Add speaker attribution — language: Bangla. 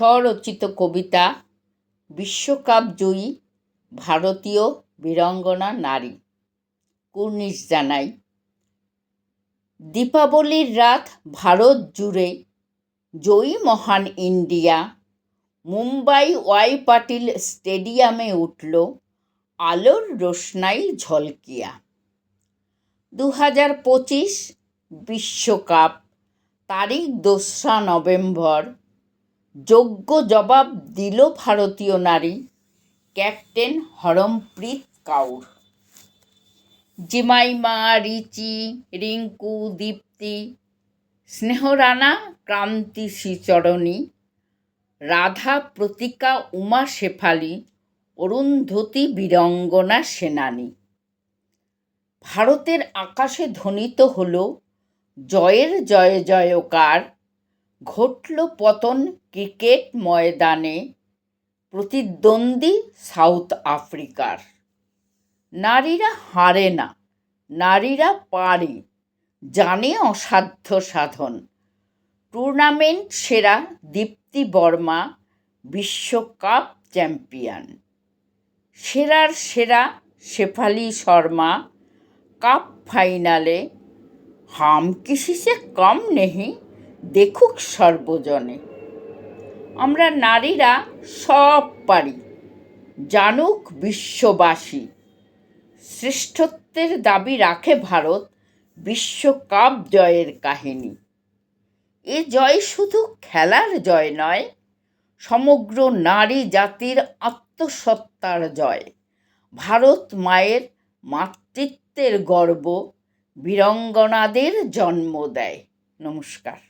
Speaker 1: স্বরচিত কবিতা বিশ্বকাপ জয়ী ভারতীয় বীরাঙ্গনা নারী। কুর্নিশ জানাই, দীপাবলির রাত ভারত জুড়ে জয়ী মহান ইন্ডিয়া। মুম্বাই ওয়াই পাটিল স্টেডিয়ামে উঠল আলোর রোশনাই ঝলকিয়া। দু হাজার পঁচিশ বিশ্বকাপ, তারিখ দোসরা নভেম্বর। যোগ্য জবাব দিল ভারতীয় নারী, ক্যাপ্টেন হরমপ্রীত কাউর। জিমাইমা, রিচি, রিঙ্কু, দীপ্তি, স্নেহরানা, ক্রান্তি শ্রীচরণী, রাধা প্রতিকা উমা শেফালি, অরুন্ধতী বীরঙ্গনা সেনানী। ভারতের আকাশে ধ্বনিত হল, জয়ের জয় জয়কার ঘটল পতন ক্রিকেট ময়দানে প্রতিদ্বন্দ্বী সাউথ আফ্রিকার। নারীরা হারে না, নারীরা পারে, জানে অসাধ্য সাধন। টুর্নামেন্ট সেরা দীপ্তি বর্মা, বিশ্বকাপ চ্যাম্পিয়ন। সেরার সেরা শেফালি শর্মা, কাপ ফাইনালে হাম কিসি সে কম নেহি দেখুক সর্বজনে। আমরা নারীরা সব পারি, জানুক বিশ্ববাসী। শ্রেষ্ঠত্বের দাবি রাখে ভারত, বিশ্বকাপ জয়ের কাহিনী। এ জয় শুধু খেলার জয় নয়, সমগ্র নারী জাতির আত্মসত্তার জয়। ভারত মায়ের মাতৃত্বের গর্ব, বীরঙ্গনাদের জন্ম দেয়। নমস্কার।